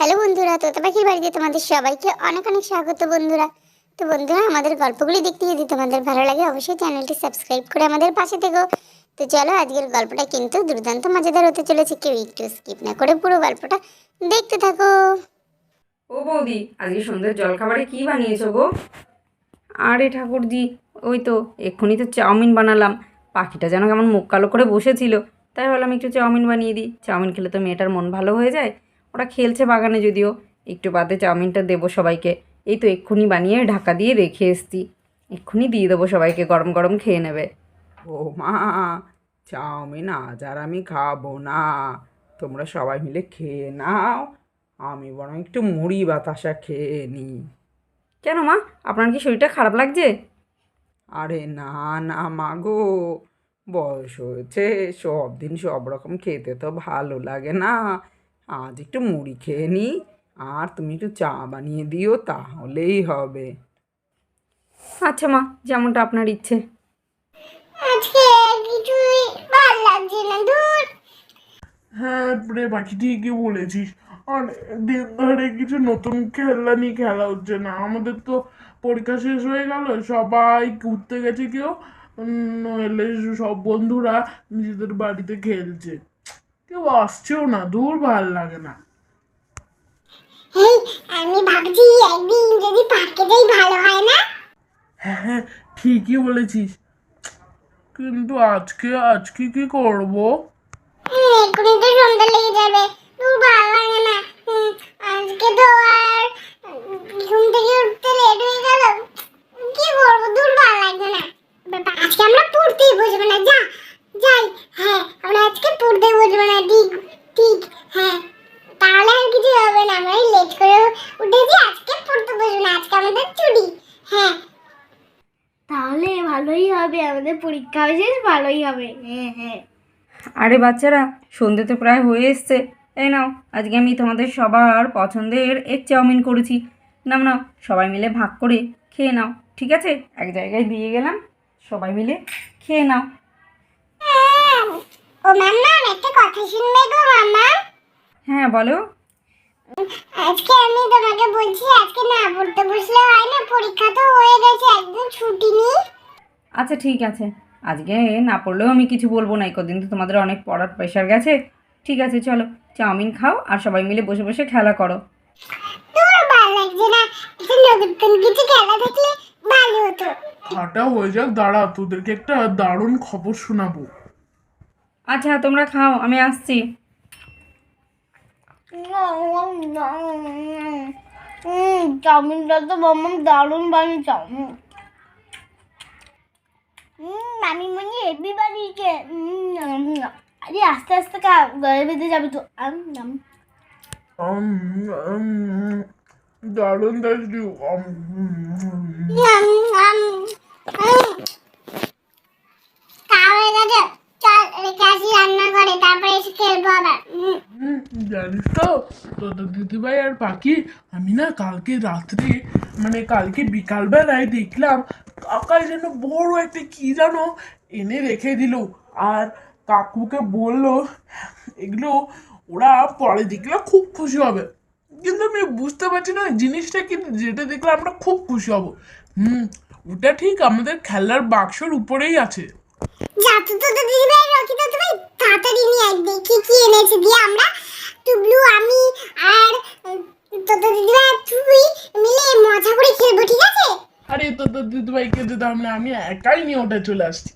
Hello বন্ধুরা, তোতা পাখির বাড়িতে তোমাদের সবাইকে অনেক অনেক স্বাগত বন্ধুরা। তো বন্ধুরা, আমাদের গল্পগুলি দেখতে যদি তোমাদের ভালো লাগে, অবশ্যই চ্যানেলটি সাবস্ক্রাইব করে আমাদের পাশে থেকো। তো চলো, আজকের গল্পটা কিন্তু দুর্দান্ত মজাদার হতে চলেছে, কেউ একটু স্কিপ না করে পুরো গল্পটা দেখতে থাকো। ও বৌদি, আজকে সন্ধ্যের জলখাবারে কি বানিয়েছো গো? আরে ঠাকুরজি ওই তো এক্ষুনি তো চাউমিন বানালাম। পাখিটা যেন কেমন মুখ কালো করে বসেছিল। তাই ভাবলাম একটু চাউমিন বানিয়ে দিই। চাউমিন খেলে তো মেয়েটার মন ভালো হয়ে যায়। ওরা খেলছে বাগানে যদিও। একটু বাদে চাউমিনটা দেবো সবাইকে। এই তো এক্ষুনি বানিয়ে ঢাকা দিয়ে রেখে এসছি। এক্ষুনি দিয়ে দেবো সবাইকে গরম গরম খেয়ে নেবে। ও মা চাউমিন আজ আর আমি খাব না। তোমরা সবাই মিলে খেয়ে নাও। আমি বরং একটু মুড়ি বাতাসা খেয়ে নিই কেন মা? আপনার কি শরীরটা খারাপ লাগছে? আরে না না মা গো। বয়স হয়েছে সব দিন সব রকম খেতে তো ভালো লাগে না। আজ একটু মুড়ি খেয়ে নিই আর তুমি একটু চা বানিয়ে দিও তাহলেই হবে। আচ্ছা মা যেমনটা আপনার ইচ্ছে। আজকে কিছুই ভালো লাগছে না দূর হ্যাঁ রে বাকি ঠিকই বলেছিস। আর দিন ধরে কিছু নতুন খেলা নিয়ে খেলা হচ্ছে না। আমাদের তো পরীক্ষা শেষ হয়ে গেল সবাই ঘুরতে গেছে কেউ। নইলে সব বন্ধুরা নিজেদের বাড়িতে খেলছে। কেউ আসছেও না দূর ভালো লাগে না। আমি ভাবছি একদিন যদি পার্কে যাই ভালো হয় না? হ্যাঁ হ্যাঁ ঠিকই বলেছিস। কিন্তু আজকে আজকে কি করব? এক্ষুনি তো সন্ধ্যা লেগে যাবে দূর ভালো লাগে না। আজকে তো আর ঘুম থেকে উঠতে লেট হয়ে গেল। কি করব দূর ভালো লাগবে না। আজকে আমরা পড়তেই বসবো না যা যাই হ্যাঁ আমরা আজকে পড়তে বসবো না ঠিক ঠিক হ্যাঁ তাহলে আর কিছু হবে না আমরা লেট করে উঠেছি আজকে পড়তে বসবো না আজকে আমাদের ছুটি হ্যাঁ তাহলে ভালোই হবে আমাদের পরীক্ষা শেষ ভালোই হবে। হ্যাঁ হ্যাঁ। আরে বাচ্চারা সন্ধে তো প্রায় হয়ে এসছে। এই নাও আজকে আমি তোমাদের সবার পছন্দের এগ চাউমিন করেছি। নাও নাও সবাই মিলে ভাগ করে খেয়ে নাও ঠিক আছে? এক জায়গায় দিয়ে গেলাম সবাই মিলে খেয়ে নাও। ও মাম্মা একটা কথা শুনবে গো মাম্মা। হ্যাঁ বলো। আজকে আমি তোমাকে বলছি আজকে না পড়তে বসলে হয় না পরীক্ষা তো হয়ে গেছে একদিন ছুটি নি। আচ্ছা ঠিক আছে। আজকে না পড়লেও আমি কিছু বলব না এই কদিন তো তোমাদের অনেক পড়ার প্রেশার গেছে। ঠিক আছে চলো চাউমিন খাও আর সবাই মিলে বসে বসে খেলা করো। তোর ভালো লাগছে না? একটু নতুন কিছু ভালো হতো। খাটা হয়ে যাক দাঁড়া তোদেরকে একটা দারুণ খবর শোনাবো। আচ্ছা তোমরা খাও আমি আসছি। চাউমিনটা তো মাম্মা দারুণ বানিয়েছ। আমি মনে হেভি বানিয়েছে উম, আরে আস্তে আস্তে খা গলে বেঁধে যাবে তো। আম, আম। উম, উম, দারুণ দেখছি উম, উম, খাওয়া হয়ে গেছে চল রেখে আসি রান্না করে তারপরে এসে খেলব আবার উম, হুম, জানিস তো তোদের দিদিভাই আর পাখি আমি না কালকে রাত্রে মানে কালকে বিকালবেলায় দেখলাম কাকাই যেন বড় একটা কি জানো এনে রেখে দিল। আর কাকুকে বলল, এগুলো ওরা পরে দেখলে খুব খুশি হবে। কিন্তু আমি বুঝতে পারছি না, জিনিসটা কিন্তু যেটা দেখলে আমরা খুব খুশি হব। হুম, ওটা ঠিক আমাদের খেলার বাক্সর উপরেই আছে। যা তো তো দিদি ভাই রকি তো ভাই তাড়াতাড়ি নিয়ে আয়, দেখি কি এনেছে দিয়ে আমরা। টুবলু, আমি আর তো তো দিদি ভাই তুই মিলে মজা করে খেলব, ঠিক আছে? আরে তো তো দিদিভাইকে দিতাম না আমি একাই নিয়ে ওটা চলে আসছি।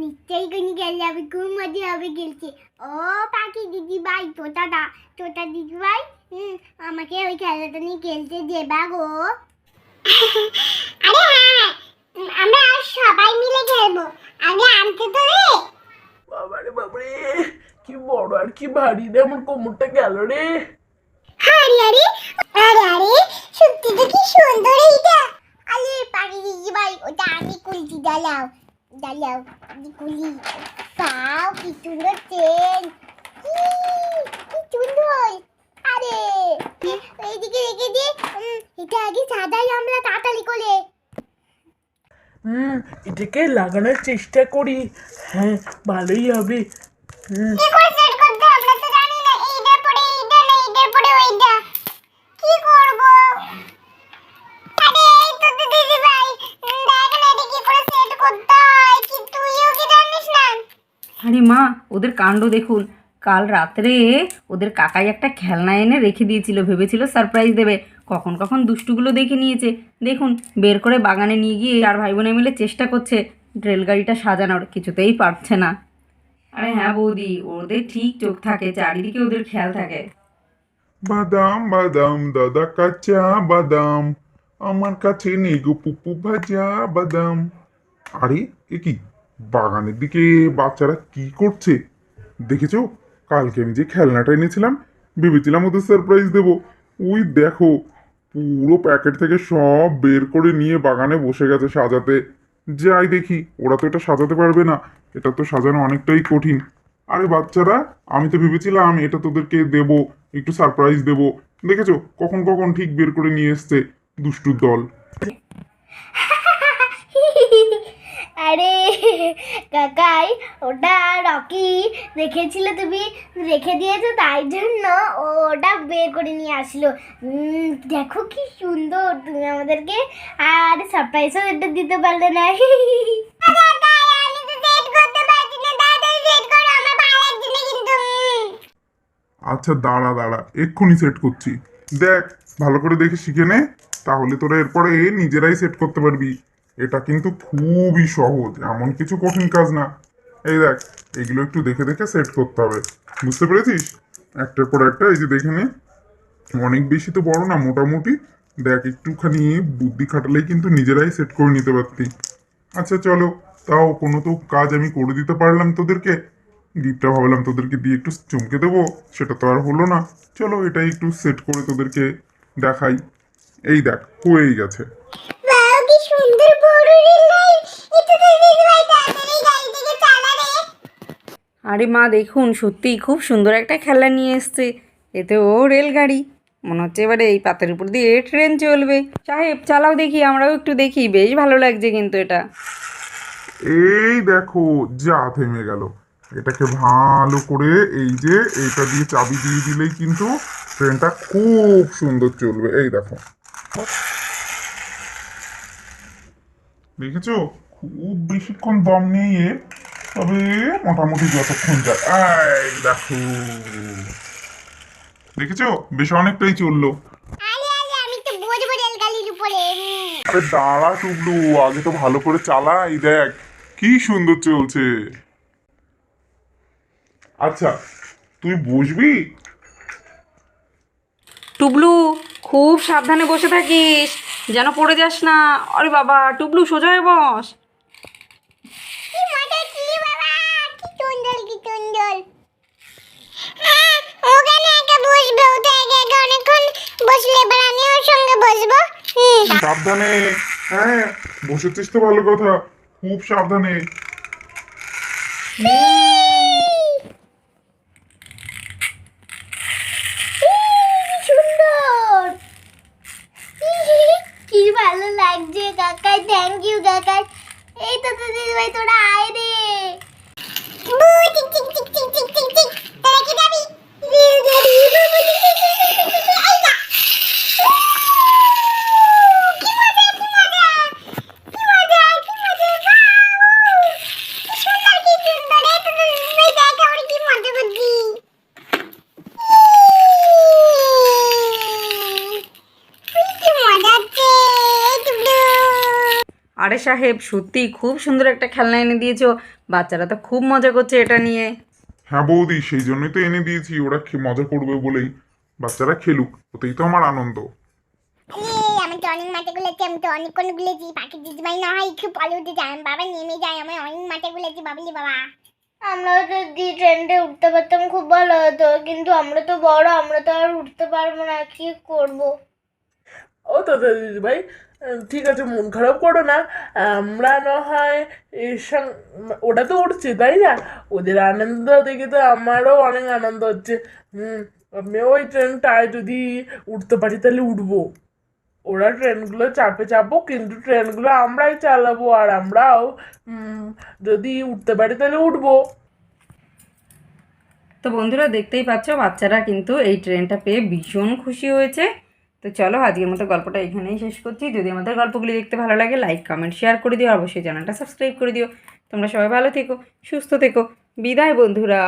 নিশ্চয়ই কোনি খেলে যাবে খুব মজা হবে খেলছে ও পাখি দিদি ভাই তোটা দা তোটা দিদি ভাই হুম, আমাকে ওই খেলাটা নিয়ে খেলতে দেবা গো। আরে হ্যাঁ আমরা সবাই মিলে খেলব। আগে আনতে তো রে বাবারে বাবারে কি বড় আর কি ভারী রে আমার কোমরটা গেল রে। আরে আরে আরে আরে সত্যি তো কি সুন্দর এইটা। আরে পাখি দিদি ভাই ওটা আমি কুলছি দাঁড়াও দাঁড়াও আমি কুলি পাও কি সুন্দর চেন কি সুন্দর। আরে এইদিকে রেখে উম, এটা আগে সাদাই আমরা তাড়াতাড়ি করে। হুম এটাকে লাগানোর চেষ্টা করি। হ্যাঁ ভালোই হবে। হুম কি করে সেট করতে আমরা তো জানি না এইটার পরে এইটা না এইটার পরে ওইটা আরে মা, ওদের কাণ্ড দেখুন। কাল রাত্রে ওদের কাকাই একটা খেলনা এনে রেখে দিয়েছিল, ভেবেছিল সারপ্রাইজ দেবে। কখন কখন দুষ্টুগুলো দেখে নিয়েছে। দেখুন, বের করে বাগানে নিয়ে গিয়ে আর ভাই বোনে মিলে চেষ্টা করছে রেলগাড়িটা সাজানোর, কিছুতেই পারছে না। আরে হ্যাঁ বৌদি, ওদের ঠিক চোখ থাকে, চারিদিকে ওদের খেয়াল থাকে। বাদাম বাদাম, দাদা কাঁচা বাদাম, আমার কাছে নেই গো ভাজা বাদাম। আরে কি? বাগানের দিকে বাচ্চারা কি করছে? দেখেছ? কালকে আমি যে খেলনাটা এনেছিলাম, ভেবেছিলাম ওদের সারপ্রাইজ দেবো। ওই দেখো, পুরো প্যাকেট থেকে সব বের করে নিয়ে বাগানে বসে গেছে সাজাতে। যাই দেখি, ওরা তো এটা সাজাতে পারবে না। এটা তো সাজানো অনেকটাই কঠিন। আরে বাচ্চারা, আমি তো ভেবেছিলাম এটা তোদেরকে দেবো, একটু সারপ্রাইজ দেবো। দেখেছ? কখন কখন ঠিক বের করে নিয়ে এসছে দুষ্টুর দল। আরে, কাকাই, ওটা রকি রেখেছিল তুমি, রেখে দিয়েছ তাই জন্য ওটা বের করে নিয়ে আসলো। দেখো কি সুন্দর তুমি আমাদেরকে, আর সারপ্রাইজও এটা দিতে পারলে না। আচ্ছা দাঁড়া দাঁড়া, এক্ষুনি সেট করছি। দেখ, ভালো করে দেখে শিখে নে, তাহলে তোরা এরপরে নিজেরাই সেট করতে পারবি। এটা কিন্তু খুবই সহজ, এমন কিছু কঠিন কাজ না। এই দেখ, এগুলো একটু দেখে দেখে সেট করতে হবে। বুঝতে পেরেছিস? একটার পর একটা, এই যে দেখে নে। অনেক বেশি তো বড় না, মোটামুটি। দেখ, একটুখানি বুদ্ধি খাটালেই কিন্তু নিজেরাই সেট করে নিতে পারতি। আচ্ছা চলো। তাও কোনো তো কাজ আমি করে দিতে পারলাম তোদেরকে। গিফটটা ভাবলাম তোদেরকে দিয়ে একটু চমকে দেবো, সেটা তো আর হলো না। চলো, এটাই একটু সেট করে তোদেরকে দেখাই। এই দেখ, হয়েই গেছে। আরে মা, দেখুন, সত্যিই খুব সুন্দর একটা খেলা নিয়ে এসছে। এতে ও রেলগাড়ি। মনে হচ্ছে এবারে এই পাতের উপর দিয়ে ট্রেন চলবে। সাহেব, চালাও দেখি, আমরাও একটু দেখি। বেশ ভালো লাগছে কিন্তু এটা। এই দেখো, যা থেমে গেল। এটাকে ভালো করে এই যে এইটা দিয়ে চাবি দিয়ে দিলেই কিন্তু ট্রেনটা খুব সুন্দর চলবে। এই দেখো। দেখেছ? খুব বেশিক্ষণ দম নেই এর তবে মোটামুটি যতক্ষণ যায় এই দেখো। দেখেছ? বেশ অনেকটাই চলল। আরে দাঁড়া টুবলু আগে তো ভালো করে চালা এই দেখ। কি সুন্দর চলছে। আচ্ছা তুই বসবি? টুবলু খুব সাবধানে বসে থাকিস। যেন পড়ে যাস না। আরে বাবা টুবলু সোজা হয়ে বস কি মজা কি বাবা কি সুন্দর কি সুন্দর হ্যাঁ ওখানে একা বসবে ও তো একা একা অনেকক্ষণ বসলে এবার আমি ওর সঙ্গে বসবো। সাবধানে হ্যাঁ বসেছিস তো ভালো কথা খুব সাবধানে। সুন্দর। কি ভালো লাগছে কাকাই থ্যাংক ইউ কাকাই। এই তো তো দিদি ভাই তোরা আয় রে বু টিক টিক টিক টিক টিক টিক টিক তোরা কি যাবি রেলগাড়ি বু বু টিক টিক টিক টিক টিক টিক এই যা কি মজা কি মজা কি মজা কি মজা বাউ কি সুন্দর কি সুন্দর এই তো তুই দেখ আমার কি মজা করছি কি মজা হচ্ছে এই টুকটু আরে সাহেব সত্যিই খুব সুন্দর একটা খেলনা এনে দিয়েছ। বাচ্চারা তো খুব মজা করছে এটা নিয়ে। হ্যাঁ বৌদি সেই জন্যই তো এনে দিয়েছি ওরা খে- মজা করবে বলেই। বাচ্চারা খেলুক ওতেই তো আমার আনন্দ। এই, আমি তো অনেক মাঠে গুলেছি আমি তো অনেকক্ষণ গুলেছি। পাখি দিদিভাই না হয় একটু পরে উঠে যায়। বাবা নেমে যায় আমি অনেক মাঠে গুলেছি বাবলি বাবা। আমরা যদি ট্রেনটা উঠতে পারতাম খুব ভালো হতো কিন্তু আমরা তো বড় আমরা তো আর উঠতে পারব না কি করব? ও দাদা দিদি ভাই ঠিক আছে, মন খারাপ করো না। আমরা না হয় এর ওটা তো উঠছে, তাই না? ওদের আনন্দ দেখে তো আমারও অনেক আনন্দ হচ্ছে। হুম আমি ওই ট্রেনটায় যদি উঠতে পারি তাহলে উঠবো। ওরা ট্রেনগুলো চাপে চাপো, কিন্তু ট্রেনগুলো আমরাই চালাবো আর আমরাও যদি উঠতে পারি তাহলে উঠবো। তো বন্ধুরা দেখতেই পাচ্ছ, বাচ্চারা কিন্তু এই ট্রেনটা পেয়ে ভীষণ খুশি হয়েছে। তো চলো আজকের মতো গল্পটা এখানেই শেষ করছি। যদি আমাদের গল্পগুলি দেখতে ভালো লাগে লাইক কমেন্ট শেয়ার করে দিও। অবশ্যই চ্যানেলটা সাবস্ক্রাইব করে দিও। তোমরা সবাই ভালো থেকো, সুস্থ থেকো। বিদায় বন্ধুরা।